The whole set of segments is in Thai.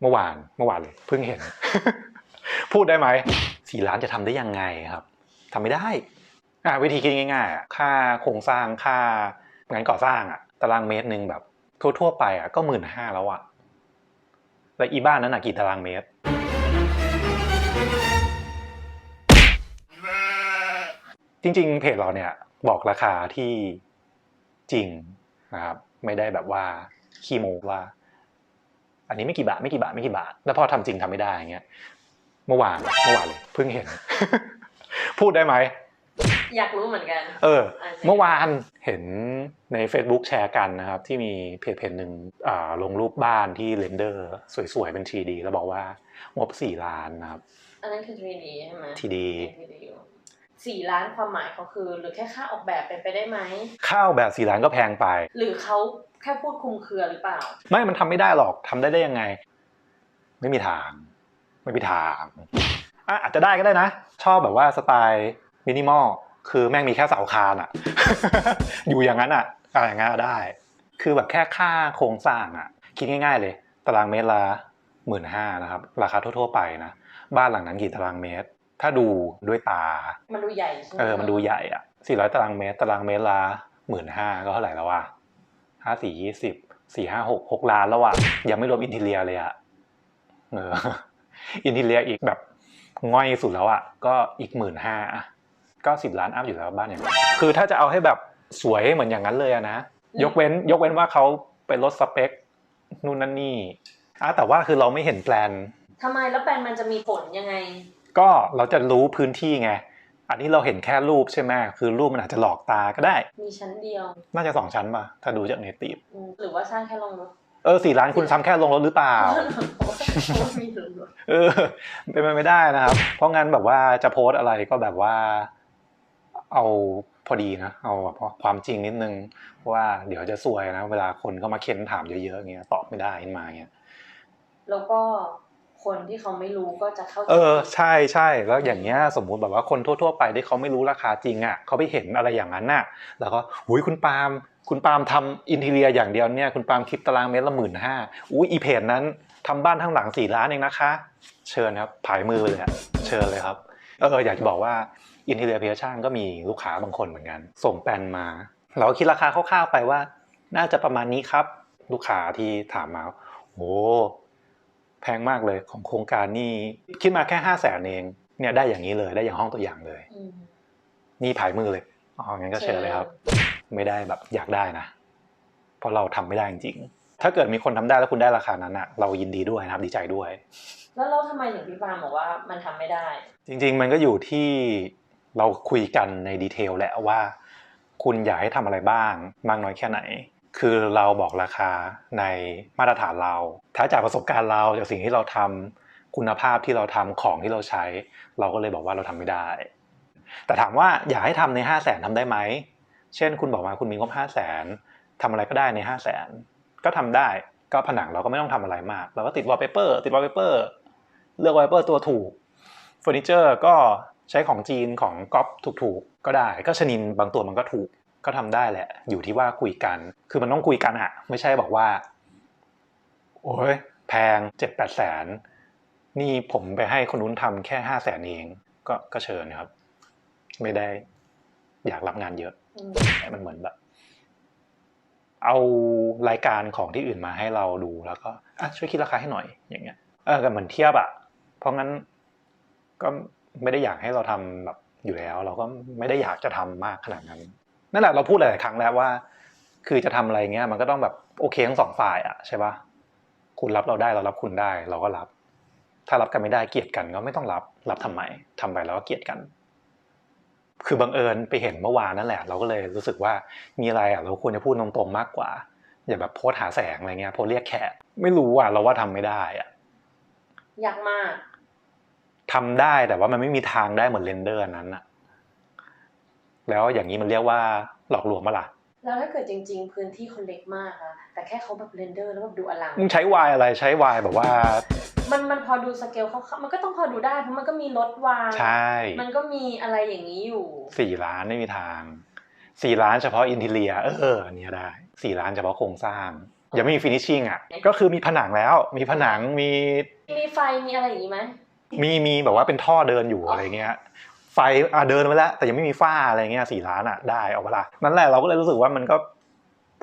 เมื่อวานเมื่อวานเลยเพิ่งเห็น พูดได้ไหมสี่ล้านจะทำได้ยังไงครับทำไม่ได้อะวิธีคิดง่ายๆอะค่าโครงสร้างค่างานก่อสร้างอะตารางเมตรหนึ่งแบบ ทั่วๆไปอะก็หมื่นห้าแล้วอะแล้วอีบ้านนั้นอะกี่ตารางเมตร จริงๆเพจเราเนี่ยบอกราคาที่จริงนะครับไม่ได้แบบว่าขี้โมว่า อันนี้ไม่กี่บาทไม่กี่บาทไม่กี่บาท แล้วพอทำจริงทำไม่ได้อย่างเงี้ยเมื่อวานเมื่อวานเลยเพิ่งเห็น พูดได้ไหมอยากรู้เหมือนกัน เอออะเมื่อวานเห็นใน Facebook แชร์กันนะครับ ที่มีเพจเพจหนึ่งอ่าลงรูปบ้านที่เรนเดอร์ สวยๆ เป็น 3D แล้วบอกว่างบ4ล้านนะครับ อันนั้นคือ 3D ใช่ไหม 3D 3D สี่ล้านความหมายเขาคือ หรือแค่ค่าออกแบบเป็นไปได้ไหมข้าวแบบ4ล้านก็แพงไป หรือเขาแค่พูดคลุมเครือหรือเปล่า ไม่มันทำไม่ได้หรอกทำได้ได้ยังไง ไม่มีทาง ไม่มีทางอะอาจจะได้ก็ได้นะ ชอบแบบว่าสไตล์มินิมอลคือแม่งมีแค่เสาคานอะอยู่อย่างนั้นอะอะไรอย่างนั้นอะได้ คือแบบแค่ค่าโครงสร้างอะคิดง่าย ๆ เลย ตารางเมตรละหมื่นห้านะครับ ราคาทั่ว ๆ ไปนะ บ้านหลังนั้นกี่ตารางเมตร ถ้าดูด้วยตา มันดูใหญ่ใช่ไหมเออ มันดูใหญ่อะ400ตารางเมตร ตารางเมตรละหมื่นห้าก็เท่าไหร่แล้ววะห้าสี่ยี่สิบสี่ห้าหกหกล้านแล้วอะยังไม่รวมอินทีเลียเลยอะเอออินทีเลียอีกแบบง่อยสุดแล้วอะก็อีกหมื่นห้าอะก็สิบล้านอัพอยู่แล้วบ้านอย่างนี้คือถ้าจะเอาให้แบบสวยเหมือนอย่างนั้นเลยอะนะยกเว้นยกเว้นว่าเขาไปลดสเปคนู่นนั่นนี่อะแต่ว่าคือเราไม่เห็นแปลนทำไมแล้วแปลนมันจะมีผลยังไง ก็เราจะรู้พื้นที่ไง อันนี้เราเห็นแค่รูปใช่ไหมคือรูปมันอาจจะหลอกตาก็ได้ มีชั้นเดียว น่าจะสองชั้นป่ะถ้าดูจากเนตีฟอืมหรือว่าสร้างแค่ลงรถเออสี่ล้านคุณซ้ำแค่ลงรถหรือเปล่าเพราะว่าเพราะว่ามีลงรถเออเป็นไปไม่ได้นะครับ เพราะงั้นแบบว่าจะโพสต์อะไรก็แบบว่า เอาพอดีนะ เอาแบบความจริงนิดนึงเพราะว่าเดี๋ยวจะซวยนะ เวลาคนเข้ามาเค้นถามเยอะๆอย่างเงี้ยตอบไม่ได้ขึ้นมาอย่างเงี้ยแล้วก็ คนที่เขาไม่รู้ก็จะเข้าใจเออใช่ใช่แล้วอย่างเงี้ยสมมุติแบบว่าคนทั่ว ๆ ไปที่เขาไม่รู้ราคาจริงอะเขาไปเห็นอะไรอย่างนั้นน่ะ แล้วก็หุยคุณปาล์มคุณปาล์มทำอินทีเรียอย่างเดียวเนี่ยคุณปาล์มคิดตารางเมตรละหมื่นห้าอุ้ยอีเพจนั้นทำบ้านทั้งหลังสี่ล้านเองนะคะ เชิญครับผายมือเลยเชิญเลยครับเอออยากจะบอกว่าอินทีเรียเพจช่างก็มีลูกค้าบางคนเหมือนกัน ส่งแปลนมา เราก็คิดราคาคร่าวๆไปว่า น่าจะประมาณนี้ครับ ลูกค้าที่ถามมาโอ้ พงมากเลยของโครงการนี่คิดมาแค่ห้าแสนเองเนี่ยได้อย่างนี้เลยได้อย่างห้องตัวอย่างเลยอืมนี่ผายมือเลยอ๋องั้นก็เชิญเลยครับ ไม่ได้แบบอยากได้นะเพราะเราทำไม่ได้จริงๆถ้าเกิดมีคนทำได้แล้วคุณได้ราคานั้นอะเรายินดีด้วยนะครับดีใจด้วย แล้วเราทำไมถึงพี่ปาล์มบอกว่ามันทำไม่ได้ จริง ๆ มันก็อยู่ที่เราคุยกันในดีเทลแหละว่า คุณอยากให้ทำอะไรบ้าง มากน้อยแค่ไหน คือเราบอกราคาในมาตรฐานเราถ้าจากประสบการณ์เราจากสิ่งที่เราทำคุณภาพที่เราทำของที่เราใช้ เราก็เลยบอกว่าเราทำไม่ได้ แต่ถามว่าอยากให้ทำในห้าแสนทำได้ไหม เช่นคุณบอกมาคุณมีงบห้าแสนทำอะไรก็ได้ในห้าแสนก็ทำได้ก็ผนังเราก็ไม่ต้องทำอะไรมาก เราก็ติดวอลเปเปอร์ติดวอลเปเปอร์เลือกวอลเปเปอร์ตัวถูกเฟอร์นิเจอร์ก็ใช้ของจีนของก๊อปถูกๆ ก็ได้ ก็ชนินบางตัวมันก็ถูก ก็ทำได้แหละ อยู่ที่ว่าคุยกัน คือมันต้องคุยกันอะไม่ใช่บอกว่า โอ้ยแพงเจ็ดแปดแสนนี่ผมไปให้คนนู้นทำแค่ห้าแสนเอง ก็ก็เชิญครับ ไม่ได้อยากรับงานเยอะมันเหมือนแบบ เอารายการของที่อื่นมาให้เราดูแล้วก็อะช่วยคิดราคาให้หน่อยอย่างเงี้ยเออก็เหมือนเทียบอะเพราะงั้นก็ไม่ได้อยากให้เราทำแบบอยู่แล้ว เราก็ไม่ได้อยากจะทำมากขนาดนั้น นั่นแหละเราพูดหลาย ๆ ครั้งแล้วว่า คือจะทำอะไรเงี้ย มันก็ต้องแบบโอเคทั้งสองฝ่ายอะใช่ปะคุณรับเราได้เรารับคุณได้ เราก็รับ ถ้ารับกันไม่ได้เกลียดกันก็ไม่ต้องรับ รับทำไมทำไปแล้วก็เกลียดกัน คือบังเอิญไปเห็นเมื่อวานนั่นแหละ เราก็เลยรู้สึกว่ามีอะไรอะเราควรจะพูดตรงๆมากกว่า อย่าแบบโพสต์หาแสงอะไรเงี้ยโพสต์เรียกแขกไม่รู้อะเราว่าทำไม่ได้อะยากมากทำได้แต่ว่ามันไม่มีทางได้เหมือนเรนเดอร์อันนั้นอะ แล้วอย่างนี้มันเรียกว่าหลอกลวงมาล่ะแล้วถ้าเกิดจริง ๆ พื้นที่เขาเล็กมากอะแต่แค่เขาแบบเรนเดอร์แล้วแบบดูอลังมึงใช้วายอะไรใช้วายแบบว่า มันมันพอดูสเกลเขามันก็ต้องพอดูได้เพราะมันก็มีรถวางใช่ มันก็มีอะไรอย่างนี้อยู่สี่ล้านไม่มีทางสี่ล้านเฉพาะอินทีเลียเอออันเนี้ยได้สี่ล้านเฉพาะโครงสร้างยังไม่มีฟินิชชิ่งอะก็คือมีผนังแล้ว มีผนังมีมีไฟมีอะไรอย่างนี้ไหมมีมีแบบว่าเป็นท่อเดินอยู่อ๋อออะไรเงี้ย ไฟอะเดินไปแล้ว แต่ยังไม่มีฝ้าอะไรเงี้ยสี่ล้านอะได้เอาเวลานั่นแหละเราก็เลยรู้สึกว่ามันก็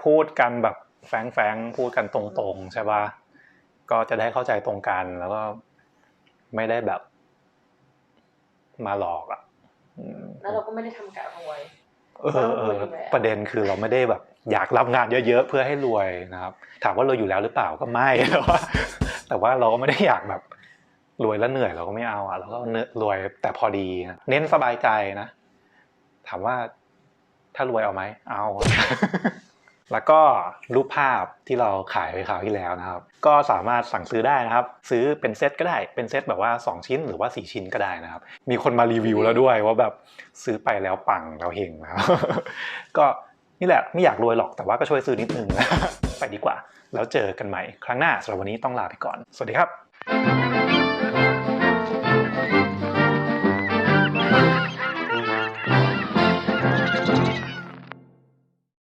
พูดกันแบบแฟงแฟงๆพูดกันตรงๆใช่ป่ะก็จะได้เข้าใจตรงกันแล้วก็ไม่ได้แบบมาหลอกอะอืมแล้วเราก็ไม่ได้ทำกะรวยเออเออประเด็นคือเราไม่ได้แบบ อยากรับงานเยอะๆเพื่อให้รวยนะครับ ถามว่าเราอยู่แล้วหรือเปล่าก็ไม่แต่ว่าแต่ว่าเราก็ไม่ได้อยากแบบ รวยแล้วเหนื่อยเราก็ไม่เอาอะเราก็เนื้อรวยแต่พอดีนะเน้นสบายใจนะ ถามว่าถ้ารวยเอาไหมเอา แล้วก็รูปภาพที่เราขายไปคราวที่แล้วนะครับ ก็สามารถสั่งซื้อได้นะครับ ซื้อเป็นเซตก็ได้เป็นเซตแบบว่า 2 ชิ้นหรือว่า 4 ชิ้นก็ได้นะครับ มีคนมารีวิวแล้วด้วยว่าแบบซื้อไปแล้วปังแล้วเฮงนะครับก็นี่แหละไม่อยากรวยหรอกแต่ว่าก็ช่วยซื้อนิดนึงนะไปดีกว่า แล้วเจอกันใหม่ ครั้งหน้าสำหรับวันนี้ต้องลาไปก่อน สวัสดีครับ